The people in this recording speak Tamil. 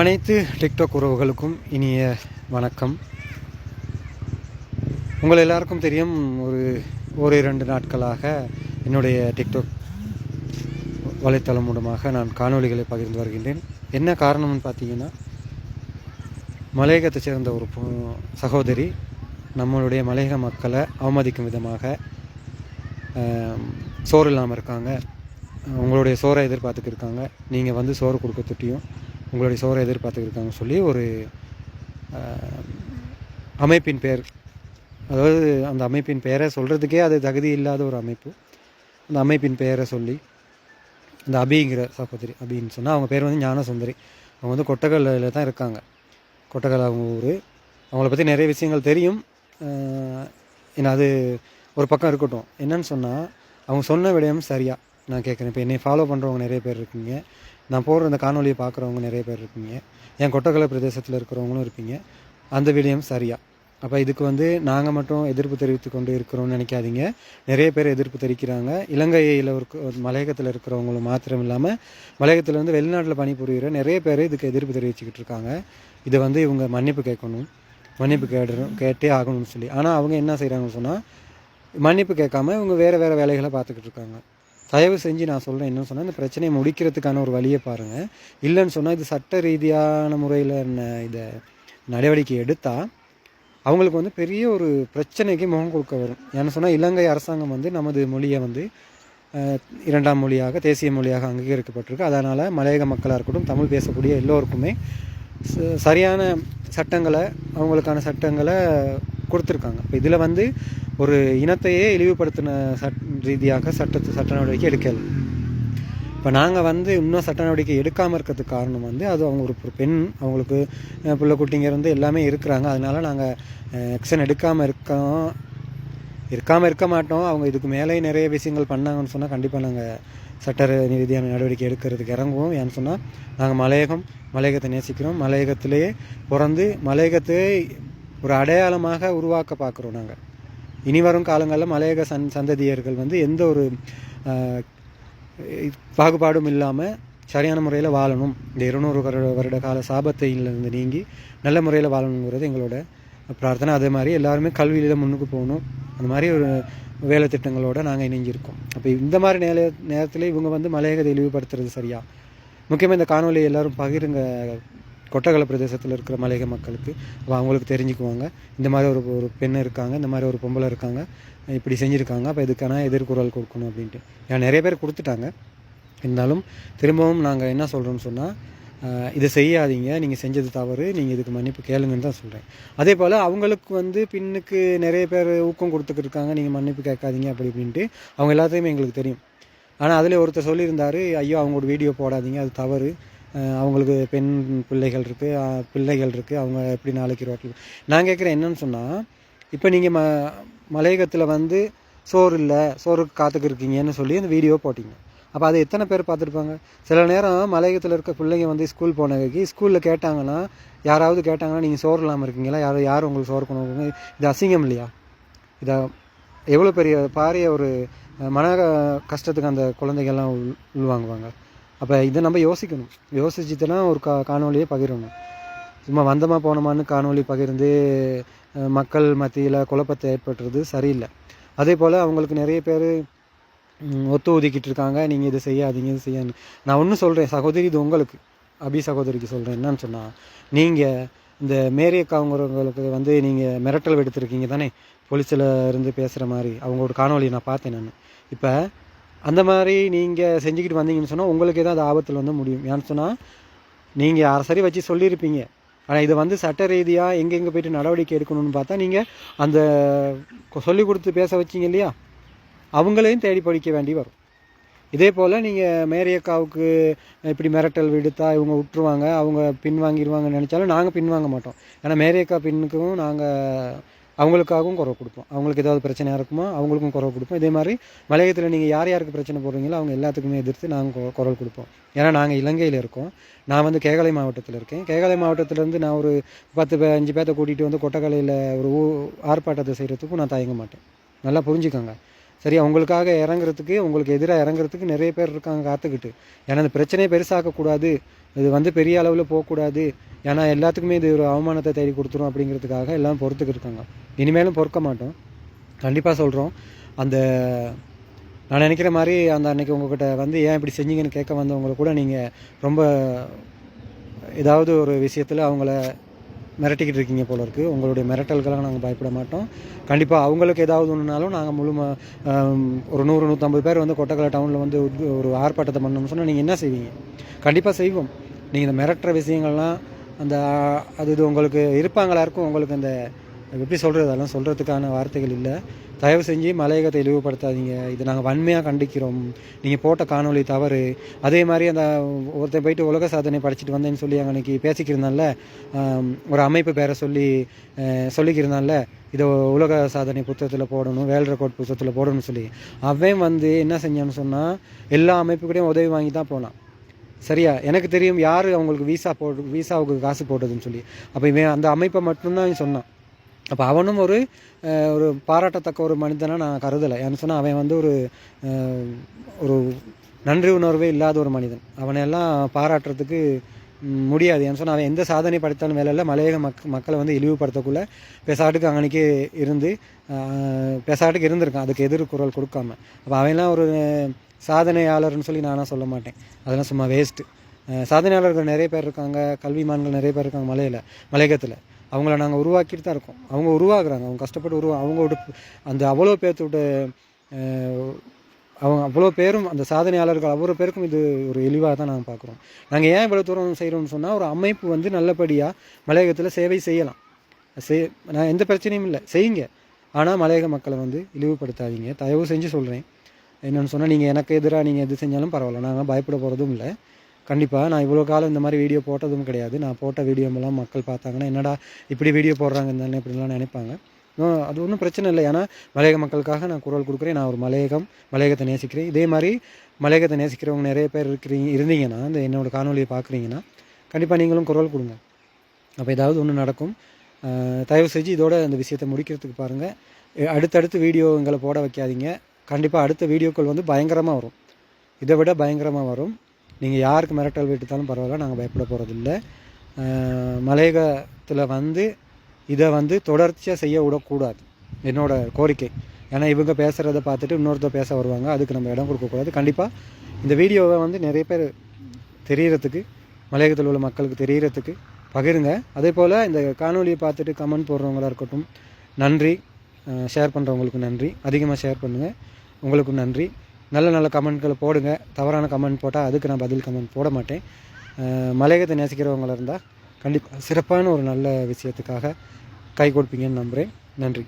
அனைத்து டிக்டாக் உறவுகளுக்கும் இனிய வணக்கம். உங்கள் எல்லாருக்கும் தெரியும் ஒரு ஒரு இரண்டு நாட்களாக என்னுடைய டிக்டாக் வலைத்தளம் மூலமாக நான் காணொளிகளை பகிர்ந்து வருகின்றேன். என்ன காரணம்னு பார்த்தீங்கன்னா மலையகத்தை சேர்ந்த ஒரு சகோதரி நம்மளுடைய மலையக மக்களை அவமதிக்கும் விதமாக சோறு இல்லாமல் இருக்காங்க. உங்களுடைய சோறை எதிர்பார்த்துக்கிருக்காங்க நீங்கள் வந்து சோறு கொடுக்க தொட்டியும் உங்களுடைய சோறை எதிர்பார்த்துருக்காங்கன்னு சொல்லி ஒரு அமைப்பின் பெயர் அதாவது அந்த அமைப்பின் பெயரை சொல்கிறதுக்கே அது தகுதி இல்லாத ஒரு அமைப்பு. அந்த அமைப்பின் பெயரை சொல்லி இந்த அபிங்கிற சகோதரி அபின்னு சொன்னால் அவங்க பேர் வந்து ஞானசுந்தரி. அவங்க வந்து கொட்டகல்லில் தான் இருக்காங்க. கொட்டகல் அவங்க ஊர். அவங்கள பற்றி நிறைய விஷயங்கள் தெரியும். ஏன்னா அது ஒரு பக்கம் இருக்கட்டும். என்னன்னு சொன்னால் அவங்க சொன்ன விடயம் சரியாக நான் கேட்குறேன் இப்போ என்னை ஃபாலோ பண்ணுறவங்க நிறைய பேர் இருக்கீங்க. நான் போடுற இந்த காணொலியை பார்க்குறவங்க நிறைய பேர் இருப்பீங்க. என் கொட்டக்கலை பிரதேசத்தில் இருக்கிறவங்களும் இருப்பீங்க. அந்த விடயம் சரியா? அப்போ இதுக்கு வந்து நாங்கள் மட்டும் எதிர்ப்பு தெரிவித்து கொண்டு இருக்கிறோம்னு நினைக்காதீங்க. நிறைய பேர் எதிர்ப்பு தெரிவிக்கிறாங்க. இலங்கையில் இருக்க மலையகத்தில் இருக்கிறவங்களும் மாத்திரம் இல்லாமல் மலையகத்தில் வந்து வெளிநாட்டில் பணிபுரிகிற நிறைய பேர் இதுக்கு எதிர்ப்பு தெரிவிச்சுக்கிட்டு இருக்காங்க. இதை வந்து இவங்க மன்னிப்பு கேட்கணும். மன்னிப்பு கேடணும் கேட்டே ஆகணும்னு சொல்லி. ஆனால் அவங்க என்ன செய்கிறாங்கன்னு சொன்னால் மன்னிப்பு கேட்காம இவங்க வேறு வேறு வேலைகளை பார்த்துக்கிட்டு இருக்காங்க. தயவு செஞ்சு நான் சொல்கிறேன் என்ன சொன்னால் இந்த பிரச்சனையை முடிக்கிறதுக்கான ஒரு வழியை பாருங்கள் இல்லைன்னு சொன்னால் இது சட்ட ரீதியான முறையில் இதை நடவடிக்கை எடுத்தால் அவங்களுக்கு வந்து பெரிய ஒரு பிரச்சனைக்கு முகம் கொடுக்க வரும். ஏன்னு சொன்னால் இலங்கை அரசாங்கம் வந்து நமது மொழியை வந்து இரண்டாம் மொழியாக தேசிய மொழியாக அங்கீகரிக்கப்பட்டிருக்கு. அதனால் மலையக மக்களாக இருக்கட்டும் தமிழ் பேசக்கூடிய எல்லோருக்குமே ச- சரியான சட்டங்களை அவங்களுக்கான சட்டங்களை கொடுத்துருக்காங்க. இப்போ இதில் வந்து ஒரு இனத்தையே இழிவுபடுத்தின சட் ரீதியாக சட்ட சட்ட நடவடிக்கை எடுக்கல. இப்போ நாங்கள் வந்து இன்னும் சட்ட நடவடிக்கை எடுக்காமல் இருக்கிறதுக்கு காரணம் வந்து அது அவங்க ஒரு பெண் அவங்களுக்கு பிள்ளை குட்டிங்க இருந்து எல்லாமே இருக்கிறாங்க. அதனால நாங்கள் ஆக்ஷன் எடுக்காமல் இருக்கோம் இருக்காமல் இருக்க மாட்டோம். அவங்க இதுக்கு மேலே நிறைய விஷயங்கள் பண்ணாங்கன்னு சொன்னால் கண்டிப்பாக நாங்கள் சட்ட ரீதியான நடவடிக்கை எடுக்கிறதுக்கு இறங்குவோம். ஏன்னு சொன்னால் நாங்கள் மலையகம் மலையகத்தை நேசிக்கிறோம். மலையகத்திலேயே பிறந்து மலையகத்தை ஒரு அடையாளமாக உருவாக்க பார்க்குறோம் நாங்கள் இனி வரும் காலங்களில் மலையக சன் சந்ததியர்கள் வந்து எந்த ஒரு பாகுபாடும் இல்லாமல் சரியான முறையில் வாழணும். இந்த இருநூறு வருட வருட கால சாபத்தையிலிருந்து நீங்கி நல்ல முறையில் வாழணுங்கிறது எங்களோட பிரார்த்தனை. அதே மாதிரி எல்லாருமே கல்வியில் முன்னுக்கு போகணும். அந்த மாதிரி ஒரு வேலை திட்டங்களோடு நாங்கள் இணைஞ்சிருக்கோம். அப்போ இந்த மாதிரி நேர நேரத்தில் இவங்க வந்து மலையகத்தை இழிவுபடுத்துறது சரியா? முக்கியமாக இந்த காணொலியை எல்லோரும் பகிருங்க கொட்டகல பிரதேசத்தில் இருக்கிற மலையக மக்களுக்கு அப்போ அவங்களுக்கு தெரிஞ்சுக்குவாங்க. இந்த மாதிரி ஒரு ஒரு பெண் இருக்காங்க இந்த மாதிரி ஒரு பொம்பளை இருக்காங்க இப்படி செஞ்சுருக்காங்க அப்போ இதுக்கான எதிர்குரல் கொடுக்கணும் அப்படின்ட்டு. நான் நிறைய பேர் கொடுத்துட்டாங்க. இருந்தாலும் திரும்பவும் நாங்கள் என்ன சொல்கிறோம்னு சொன்னால் இதை செய்யாதீங்க நீங்கள் செஞ்சது தவறு நீங்கள் இதுக்கு மன்னிப்பு கேளுங்கன்னு தான் சொல்கிறேன் அதே போல் அவங்களுக்கு வந்து பின்னுக்கு நிறைய பேர் ஊக்கம் கொடுத்துக்கிட்டு இருக்காங்க நீங்கள் மன்னிப்பு கேட்காதீங்க அப்படி இப்படின்ட்டு. அவங்க எல்லாத்தையுமே எங்களுக்கு தெரியும். ஆனால் அதில் ஒருத்தர் சொல்லியிருந்தாரு ஐயோ அவங்களோட வீடியோ போடாதீங்க அது தவறு. அவங்களுக்கு பெண் பிள்ளைகள் இருக்குது பிள்ளைகள் இருக்குது அவங்க எப்படி நாளைக்கு ரோட்டில் நான் கேட்குறேன் என்னன்னு சொன்னால் இப்போ நீங்கள் ம மலையகத்தில் வந்து சோறு இல்லை சோறுக்கு காத்துக்கு இருக்கீங்கன்னு சொல்லி அந்த வீடியோ போட்டிங்க. அப்போ அதை எத்தனை பேர் பார்த்துருப்பாங்க? சில நேரம் மலையகத்தில் இருக்க பிள்ளைங்க வந்து ஸ்கூல் போனதுக்கு ஸ்கூலில் கேட்டாங்கன்னா யாராவது கேட்டாங்கன்னா நீங்கள் சோறு இல்லாமல் இருக்கீங்களா? யார் யார் உங்களுக்கு சோறு கொண்டு இது அசிங்கம் இல்லையா? இதை எவ்வளோ பெரிய பாரிய ஒரு மன கஷ்டத்துக்கு அந்த குழந்தைகள்லாம் உள் உள்வாங்குவாங்க. அப்போ இதை நம்ம யோசிக்கணும். யோசிச்சுட்டு தான் ஒரு கா காணொலியை பகிரணும். சும்மா வந்தமாக போனோமான்னு காணொலி பகிர்ந்து மக்கள் மத்தியில் குழப்பத்தை ஏற்படுறது சரியில்லை. அதே போல் அவங்களுக்கு நிறைய பேர் ஒத்து ஒதுக்கிட்டு இருக்காங்க. நீங்கள் இதை செய்யாதீங்க இது செய்யான்னு நான் ஒன்றும் சொல்கிறேன் சகோதரி இது உங்களுக்கு. அபி சகோதரிக்கு சொல்கிறேன் என்னன்னு சொன்னால் நீங்கள் இந்த மேரி மேரியக்காவங்களுக்கு வந்து நீங்கள் மிரட்டல் எடுத்துருக்கீங்க தானே? போலீஸில் இருந்து பேசுகிற மாதிரி. அவங்களோட காணொலி நான் பார்த்தேன் நான். இப்போ அந்த மாதிரி நீங்கள் செஞ்சுக்கிட்டு வந்தீங்கன்னு சொன்னால் உங்களுக்கு அது ஆபத்தில் வந்து முடியும். ஏன்னு சொன்னால் நீங்கள் அரசரி வச்சு சொல்லியிருப்பீங்க. ஆனால் இதை வந்து சட்ட ரீதியாக எங்கெங்கே போயிட்டு நடவடிக்கை எடுக்கணும்னு பார்த்தா நீங்கள் அந்த சொல்லி கொடுத்து பேச வச்சிங்க இல்லையா? அவங்களையும் தேடி படிக்க வேண்டி வரும். இதே போல் நீங்கள் மேரியக்காவுக்கு இப்படி மிரட்டல் விடுத்தா இவங்க விட்டுருவாங்க அவங்க பின் வாங்கிடுவாங்கன்னு நினச்சாலும் நாங்கள் பின் வாங்க மாட்டோம். ஏன்னா மேரியக்கா பின்னுக்கும் நாங்கள் அவங்களுக்காகவும் குறை கொடுப்போம். அவங்களுக்கு ஏதாவது பிரச்சனையாக இருக்குமோ அவங்களுக்கும் குரல் கொடுப்போம். இதே மாதிரி மலையகத்தில் நீங்கள் யார் யாருக்கு பிரச்சனை போடுறீங்களோ அவங்க எல்லாத்துக்குமே எதிர்த்து நாங்கள் குரல் கொடுப்போம். ஏன்னா நாங்கள் இலங்கையில் இருக்கோம். நான் வந்து கேகலை மாவட்டத்தில் இருக்கேன். கேகலை மாவட்டத்திலேருந்து நான் ஒரு பத்து பே அஞ்சு பேர்த்த கூட்டிகிட்டு வந்து கொட்டக்கலையில் ஒரு ஊ ஆர்ப்பாட்டத்தை செய்கிறதுக்கும் நான் தயங்க மாட்டேன். நல்லா புரிஞ்சுக்கோங்க. சரி அவங்களுக்காக இறங்குறதுக்கு உங்களுக்கு எதிராக இறங்குறதுக்கு நிறைய பேர் இருக்காங்க காத்துக்கிட்டு. ஏன்னா இந்த பிரச்சனையை பெருசாக்கக்கூடாது. இது வந்து பெரிய அளவில் போகக்கூடாது. ஏன்னா எல்லாத்துக்குமே இது ஒரு அவமானத்தை தேடி கொடுத்துரும் அப்படிங்கிறதுக்காக எல்லாம் பொறுத்துக்கிட்டு இருக்காங்க. இனிமேலும் பொறுக்க மாட்டோம். கண்டிப்பாக சொல்கிறோம் அந்த நான் நினைக்கிற மாதிரி அந்த அன்னைக்கு உங்ககிட்ட வந்து ஏன் இப்படி செஞ்சீங்கன்னு கேட்க வந்தவங்களை கூட நீங்கள் ரொம்ப ஏதாவது ஒரு விஷயத்தில் அவங்கள மிரட்டிக்கிட்டு இருக்கீங்க போல இருக்குது உங்களுடைய மிரட்டல்கெல்லாம் நாங்கள் பயப்பட மாட்டோம். கண்டிப்பாக அவங்களுக்கு ஏதாவது ஒன்றுனாலும் நாங்கள் முழும ஒரு நூறு நூற்றம்பது பேர் வந்து கொட்டக்கலை டவுனில் வந்து ஒரு ஆர்ப்பாட்டத்தை பண்ணணும்னு சொன்னால் நீங்கள் என்ன செய்வீங்க? கண்டிப்பாக செய்வோம். நீங்கள் இந்த மிரட்டுற விஷயங்கள்லாம் அந்த அது இது உங்களுக்கு இருப்பாங்களா இருக்கும்? உங்களுக்கு அந்த எப்படி சொல்கிறது அதெல்லாம் சொல்கிறதுக்கான வார்த்தைகள் இல்லை. தயவு செஞ்சு மலையகத்தை இழிவுபடுத்தாதீங்க. இது நாங்கள் வன்மையாக கண்டிக்கிறோம். நீங்கள் போட்ட காணொளி தவறு. அதே மாதிரி அந்த ஒருத்தன் போயிட்டு உலக சாதனை படிச்சுட்டு வந்தேன்னு சொல்லி அன்னைக்கு பேசிக்கிருந்தால ஒரு அமைப்பு பேரை சொல்லி சொல்லிக்கிருந்தால இதை உலக சாதனை புத்தகத்தில் போடணும் வேல் ரெக்கார்ட் புத்தகத்தில் போடணும்னு சொல்லி. அவன் வந்து என்ன செஞ்சான்னு சொன்னால் எல்லா அமைப்புக்கூடையும் உதவி வாங்கி தான் போனான். சரியா? எனக்கு தெரியும் யார் அவங்களுக்கு விசா போடு விசாவுக்கு காசு போட்டதுன்னு சொல்லி. அப்போ இவன் அந்த அமைப்பை மட்டும்தான் சொன்னான். அப்போ அவனும் ஒரு ஒரு பாராட்டத்தக்க ஒரு மனிதனாக நான் கருதலை. ஏன்னு சொன்னால் அவன் வந்து ஒரு ஒரு நன்றி உணர்வே இல்லாத ஒரு மனிதன். அவனை எல்லாம் பாராட்டுறதுக்கு முடியாது. ஏன்னு சொன்னால் அவன் எந்த சாதனை படைத்தாலும் வேலையில் இல்லை. மலையக மக் மக்களை வந்து இழிவுபடுத்தக்குள்ளே பெசாட்டுக்கு அங்கனைக்கு இருந்து பெசாட்டுக்கு இருந்திருக்கான். அதுக்கு எதிர் குரல் கொடுக்காம. அப்போ அவன்லாம் ஒரு சாதனையாளர்னு சொல்லி நானாக சொல்ல மாட்டேன். அதெல்லாம் சும்மா வேஸ்ட்டு சாதனையாளர்கள் நிறைய பேர் இருக்காங்க. கல்விமான்கள் நிறைய பேர் இருக்காங்க மலையில் மலையகத்தில். அவங்கள நாங்கள் உருவாக்கிட்டு தான் இருக்கோம். அவங்க உருவாக்குறாங்க அவங்க கஷ்டப்பட்டு உருவா அவங்களோட அந்த அவ்வளோ பேர்த்தோட அவங்க அவ்வளோ பேரும் அந்த சாதனையாளர்கள் அவ்வளோ பேருக்கும் இது ஒரு இழிவாக தான் நாங்கள் பார்க்குறோம் நாங்கள் ஏன் இவ்வளோ தூரம் செய்கிறோம்னு சொன்னால் ஒரு அமைப்பு வந்து நல்லபடியாக மலையகத்தில் சேவை செய்யலாம். செய் நான் எந்த பிரச்சனையும் இல்லை. செய்யுங்க. ஆனால் மலையக மக்களை வந்து இழிவுபடுத்தாதீங்க. தயவு செஞ்சு சொல்கிறேன் என்னென்னு சொன்னால் நீங்கள் எனக்கு எதிராக நீங்கள் எது செஞ்சாலும் பரவாயில்ல. நாங்கள் பயப்பட போகிறதும் இல்லை. கண்டிப்பாக நான் இவ்வளோ காலம் இந்த மாதிரி வீடியோ போட்டதும் கிடையாது. நான் போட்ட வீடியோமெல்லாம் மக்கள் பார்த்தாங்கன்னா என்னடா இப்படி வீடியோ போடுறாங்க இருந்தாலும் இப்படிலாம் நினைப்பாங்க. அது ஒன்றும் பிரச்சனை இல்லை. ஏன்னா மலையக மக்களுக்காக நான் குரல் கொடுக்குறேன். நான் ஒரு மலையகம் மலையகத்தை நேசிக்கிறேன். இதே மாதிரி மலையகத்தை நேசிக்கிறவங்க நிறைய பேர் இருக்கிறீங்க இருந்தீங்கன்னா இந்த என்னோட காணொலியை பார்க்குறீங்கன்னா கண்டிப்பாக நீங்களும் குரல் கொடுங்க. அப்போ ஏதாவது ஒன்று நடக்கும் தயவு செஞ்சு இதோட அந்த விஷயத்தை முடிக்கிறதுக்கு பாருங்கள் அடுத்தடுத்து வீடியோ எங்களை போட வைக்காதீங்க. கண்டிப்பாக அடுத்த வீடியோக்கள் வந்து பயங்கரமாக வரும். இதை விட பயங்கரமாக வரும். நீங்கள் யாருக்கு மிரட்டல் விட்டுத்தாலும் பரவாயில்ல நாங்கள் பயப்பட போகிறதில்ல மலையகத்தில் வந்து இதை வந்து தொடர்ச்சியாக செய்ய விடக்கூடாது. என்னோட கோரிக்கை. ஏன்னா இவங்க பேசுகிறத பார்த்துட்டு இன்னொருத்தர் பேச வருவாங்க அதுக்கு நம்ம இடம் கொடுக்கக்கூடாது கண்டிப்பாக இந்த வீடியோவை வந்து நிறைய பேர் தெரிகிறதுக்கு மலையகத்தில் உள்ள மக்களுக்கு தெரிகிறதுக்கு பகிருங்க. அதே போல் இந்த காணொலியை பார்த்துட்டு கமெண்ட் போடுறவங்களா இருக்கட்டும் நன்றி. ஷேர் பண்ணுறவங்களுக்கு நன்றி. அதிகமாக ஷேர் பண்ணுங்கள் உங்களுக்கும் நன்றி. நல்ல நல்ல கமெண்ட்களை போடுங்க. தவறான கமெண்ட் போட்டால் அதுக்கு நான் பதில் கமெண்ட் போட மாட்டேன். மலையகத்தை நேசிக்கிறவங்களா இருந்தால் கண்டிப்பாக சிறப்பான ஒரு நல்ல விஷயத்துக்காக கை கொடுப்பீங்கன்னு நம்புகிறேன் நன்றி.